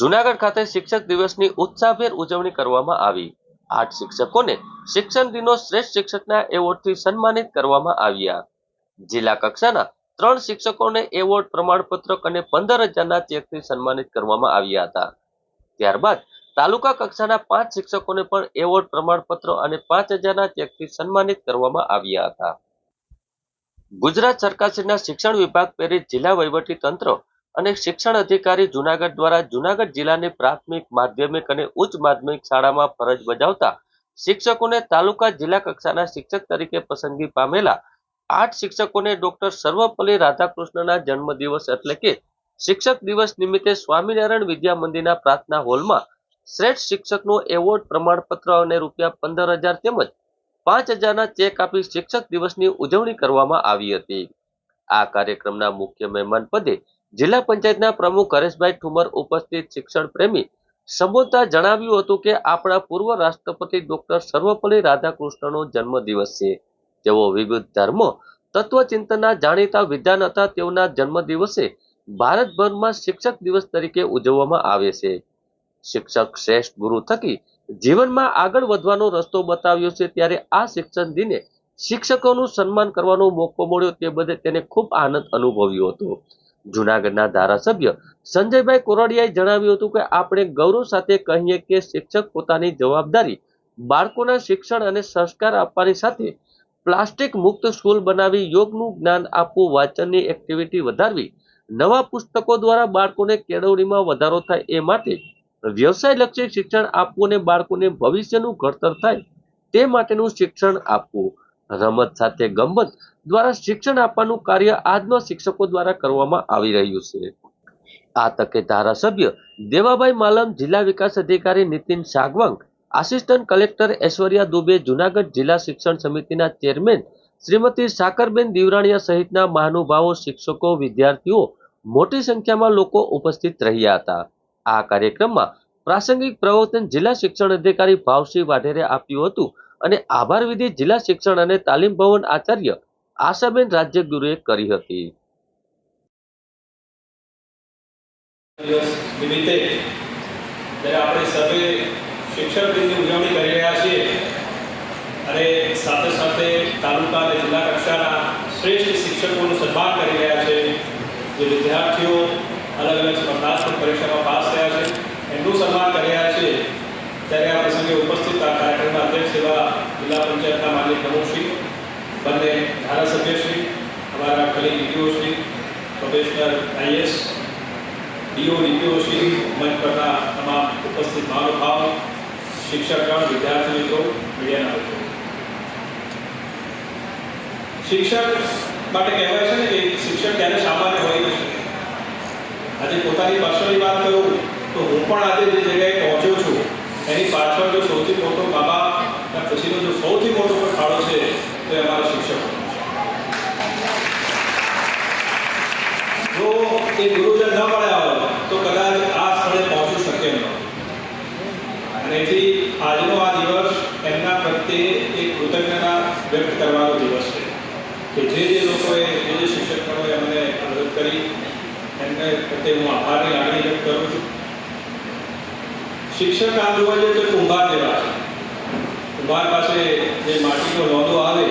જુનાગઢ ખાતે શિક્ષક દિવસની ઉત્સાહભેર ઉજવણી કરવામાં આવી. આઠ શિક્ષકોને શિક્ષણ દિનો શ્રેષ્ઠ શિક્ષકના એવોર્ડથી સન્માનિત કરવામાં આવ્યા. જિલ્લા કક્ષાના ત્રણ શિક્ષકોને એવોર્ડ પ્રમાણપત્ર અને પંદર હજારના ચેકથી સન્માનિત કરવામાં આવ્યા હતા. ત્યારબાદ તાલુકા કક્ષાના પાંચ શિક્ષકોને પણ એવોર્ડ પ્રમાણપત્ર અને પાંચ હજારના ચેકથી સન્માનિત કરવામાં આવ્યા હતા. ગુજરાત સરકારશ્રીના શિક્ષણ વિભાગ પ્રેરિત જિલ્લા વહીવટી તંત્ર અને શિક્ષણ અધિકારી જુનાગઢ દ્વારા જુનાગઢ જિલ્લાની પ્રાથમિક માધ્યમિક અને ઉચ્ચ માધ્યમિક શાળામાં ફરજ બજાવતા શિક્ષકોને તાલુકા જિલ્લા કક્ષાના શિક્ષક તરીકે પસંદગી પામેલા આઠ શિક્ષકોને ડોક્ટર સર્વપલ્લી રાધાકૃષ્ણના જન્મદિવસ એટલે કે શિક્ષક દિવસ નિમિત્તે સ્વામિનારાયણ વિદ્યા મંદિરના પ્રાર્થના હોલમાં શ્રેષ્ઠ શિક્ષકનો એવોર્ડ પ્રમાણપત્ર અને રૂપિયા પંદર હજાર તેમજ પાંચ હજારના ચેક આપી શિક્ષક દિવસની ઉજવણી કરવામાં આવી હતી. આ કાર્યક્રમના મુખ્ય મહેમાન પદે જિલ્લા પંચાયતના પ્રમુખ હરેશભાઈ ઠુમર ઉપસ્થિત શિક્ષણ પ્રેમી સંબોધતા જણાવ્યું હતું કે આપણા પૂર્વ રાષ્ટ્રપતિ ડોક્ટર સર્વપલ્લી રાધાકૃષ્ણનો જન્મદિવસ છે. તેઓ વિવિધ ધર્મો, તત્વચિંતનના જાણીતા વિદ્વાન હતા. તેઓના જન્મદિવસે ભારતભરમાં શિક્ષક દિવસ તરીકે ઉજવવામાં આવે છે. શિક્ષક શ્રેષ્ઠ ગુરુ થકી જીવનમાં આગળ વધવાનો રસ્તો બતાવ્યો છે. ત્યારે આ શિક્ષણ દિને શિક્ષકોનું સન્માન કરવાનો મોકો મળ્યો. તે બદલે તેને ખૂબ આનંદ અનુભવ્યો હતો. જુનાગઢના ધારાસભ્ય સંજયભાઈ કોરડિયાએ જણાવ્યું હતું કે આપણે ગૌરવ સાથે કહીએ કે શિક્ષક પોતાની જવાબદારી બાળકોના શિક્ષણ અને સંસ્કાર આપવાની સાથે પ્લાસ્ટિક મુક્ત સ્કૂલ બનાવી યોગનું જ્ઞાન આપવું, વાંચનની એક્ટિવિટી વધારવી, નવા પુસ્તકો દ્વારા બાળકોને કેળવણીમાં વધારો થાય એ માટે વ્યવસાયલક્ષી શિક્ષણ આપવું અને બાળકોને ભવિષ્યનું ઘડતર થાય તે માટેનું શિક્ષણ આપવું. રમત સાથે ગમત દ્વારા શિક્ષણ આપવાનું કાર્ય આજના શિક્ષકો દ્વારા કરવામાં આવી રહ્યું છે. આ તકે ધારાસભ્ય દેવાભાઈ માલમ, જિલ્લા વિકાસ અધિકારી નીતિન સાગવાંગ આસિસ્ટન્ટ કલેક્ટર ઐશ્વર્યા દુબે, જુનાગઢ જિલ્લા શિક્ષણ સમિતિના ચેરમેન શ્રીમતી સાકરબેન દીવરાણીયા સહિતના મહાનુભાવો, શિક્ષકો, વિદ્યાર્થીઓ મોટી સંખ્યામાં લોકો ઉપસ્થિત રહ્યા હતા. આ કાર્યક્રમમાં પ્રાસંગિક પ્રવચન જિલ્લા શિક્ષણ અધિકારી ભાવસિંહ વાઢેરે આપ્યું હતું. અને આભાર વિધિ જિલ્લા શિક્ષણ અને તાલીમ ભવન આચાર્ય આશાબેન રાજ્યગુરુએ કરી હતી. આપણે અને સાથે સાથે તાલુકા અને જિલ્લા કક્ષાના શ્રેષ્ઠ શિક્ષકોનું સન્માન કરી રહ્યા છે, જે વિદ્યાર્થીઓ અલગ અલગ સ્પર્ધાત્મક પરીક્ષામાં પાસ થયા છે, એમનું સન્માન કરી રહ્યા છે ત્યારે આ પ્રસંગે ઉપસ્થિત આ કાર્યક્રમના અધ્યક્ષ એવા જિલ્લા પંચાયતના માન્ય પ્રમુખશ્રી, બંને ધારાસભ્યશ્રી, અમારા કલી ડીડીઓશ્રી professional IAS, DO DPO Shri મંચ પરના તમામ ઉપસ્થિત મહાનુભાવ, શિક્ષકગણ, વિદ્યાર્થી મિત્રો, મીડિયાના મિત્રો. શિક્ષક માટે કહેવાય છે ને કે શિક્ષક ત્યારે સામાન્ય હોય ન આજે પોતાની પાછળની વાત કરું તો હું પણ આજે જે જગ્યાએ પહોંચ્યો છું એની પાછળ જો સૌથી મોટો મા બાપ પછીનો જો સૌથી મોટો ફાળો છે, તે અમારા શિક્ષકો. જો એ ગુરુજન ન મળ્યા હોય, તો કદાચ આ સ્થળે પહોંચવું શક્ય ન. અને એથી આજનો આ દિવસ એમના પ્રત્યે એક કૃતજ્ઞતા વ્યક્ત કરવાનો દિવસ છે. કે જે જે લોકોએ, જે જે શિક્ષકોએ અમને મદદ કરી, એમને પ્રત્યે હું આભારની લાગણી વ્યક્ત કરું છું શિક્ષક આમ જોવા જઈએ તો કુંભાર જેવા છે કુંભાર પાસે જે માટીનો લોંદો આવે,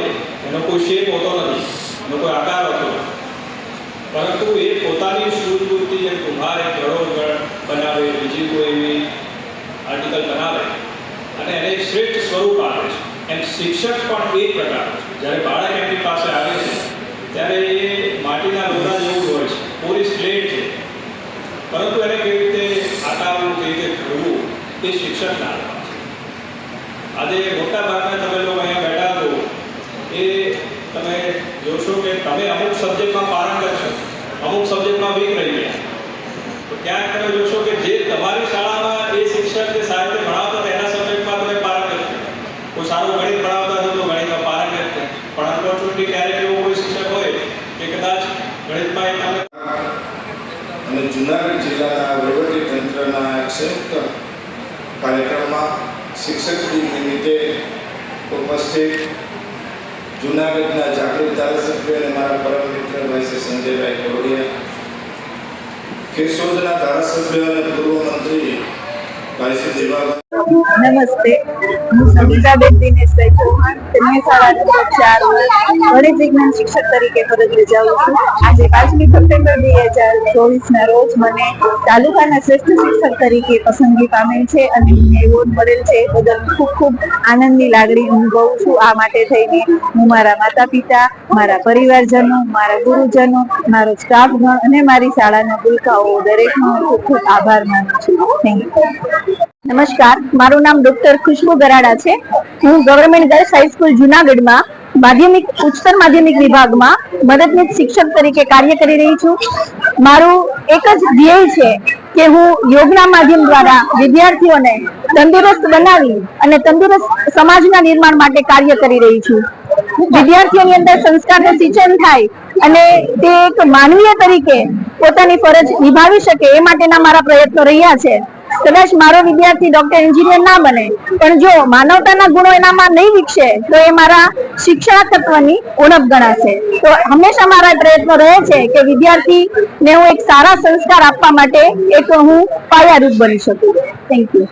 એનો કોઈ શેપ હોતો નથી, એનો કોઈ આકાર હોતો પરંતુ એ પોતાની સૂઝબૂઝથી જે કુંભાર એક ઘડો બનાવે, બીજી કોઈ એવી આર્ટિકલ બનાવે, અને એને શ્રેષ્ઠ સ્વરૂપ આપે છે. એમ શિક્ષક પણ એ પ્રકારનો છે. જ્યારે બાળક એમની પાસે આવે છે ત્યારે એ માટીના લોઢા જેવું જ હોય છે પૂરી સ્લેટ છે પરંતુ એને કેવી રીતે આકારવું કેવી રીતે ઘડવું એ આજે મોટા તમે લોકો અહીંયા બેઠા છો, એ તમે જોશો કે તમે અમુક સબ્જેક્ટમાં પારંગત છો, અમુક સબ્જેક્ટમાં વીક રહી ગયા. તો ક્યાંક તમે જોશો કે જે તમારી શાળામાં એ શિક્ષક જે સાહિત્ય ભણાવતા હતા એના સબ્જેક્ટમાં તમે પારંગત છો. કોઈ સારું ગણિત ભણાવતા હતો તો ગણિતમાં પારંગત છે. પણ અનફોર્ચ્યુનેટલી ક્યારેક એવો કોઈ શિક્ષક હોય કે કદાચ ગણિતમાં એ અને જુનાગઢ જિલ્લાના વહીવટી તંત્રના સંયુક્ત કાર્યક્રમમાં શિક્ષક દિન નિમિત્તે ઉપસ્થિત જુનાગઢના જાગૃત ધારાસભ્ય અને મારા પરમ મિત્ર ભાઈ શ્રી સંજયભાઈ કોરડિયા કેશોદના ધારાસભ્ય અને પૂર્વ મંત્રી ભાઈ શ્રી દેવાભાઈ નમસ્તે. હું સબીતાબેન દિનેશભાઈ ચૌહાણ તેમની શાળા નંબર ચાર ગણિત વિજ્ઞાન શિક્ષક તરીકે ફરજ બજાવું છું. આજે પાંચમી સપ્ટેમ્બર બે હજાર ચોવીસના રોજ મને તાલુકાના શ્રેષ્ઠ શિક્ષક તરીકે પસંદગી પામેલ છે અને મને એવોર્ડ મળેલ છે. બદલ ખૂબ ખૂબ આનંદની લાગણી અનુભવું છું. આ માટે થઈને હું મારા માતા પિતા મારા પરિવારજનો, મારા ગુરુજનો, મારો સ્ટાફગણ અને મારી શાળાના ગુલકાઓ દરેકનો ખૂબ ખૂબ આભાર માનું છું. થેન્ક યુ નમસ્કાર, મારું નામ ડોક્ટર ખુશ્બુ ગરાડા છે. હું ગવર્મેન્ટ ગર્લ્સ હાઈસ્કૂલ જુનાગઢમાં માધ્યમિક, ઉચ્ચતર માધ્યમિક વિભાગમાં મદદનીશ શિક્ષક તરીકે કાર્ય કરી રહી છું. મારું એક જ ધ્યેય છે કે હું યોગના માધ્યમ દ્વારા વિદ્યાર્થીઓને તંદુરસ્ત બનાવી અને તંદુરસ્ત સમાજના નિર્માણ માટે કાર્ય કરી રહી છું. વિદ્યાર્થીઓની અંદર સંસ્કારનું સિંચન થાય અને તે એક માનવીય તરીકે પોતાની ફરજ નિભાવી શકે એ માટેના મારા પ્રયત્નો રહ્યા છે. કદાચ મારો વિદ્યાર્થી ડોક્ટર એન્જિનિયર ના બને. પણ જો માનવતાના ગુણો એનામાં નહીં વિકસે, તો એ મારા શિક્ષણતત્વની ઉણપ ગણાશે. તો હંમેશા મારા પ્રયત્નો રહે છે કે વિદ્યાર્થીને હું એક સારા સંસ્કાર આપવા માટે એક હું પાયારૂપ બની શકું. Thank you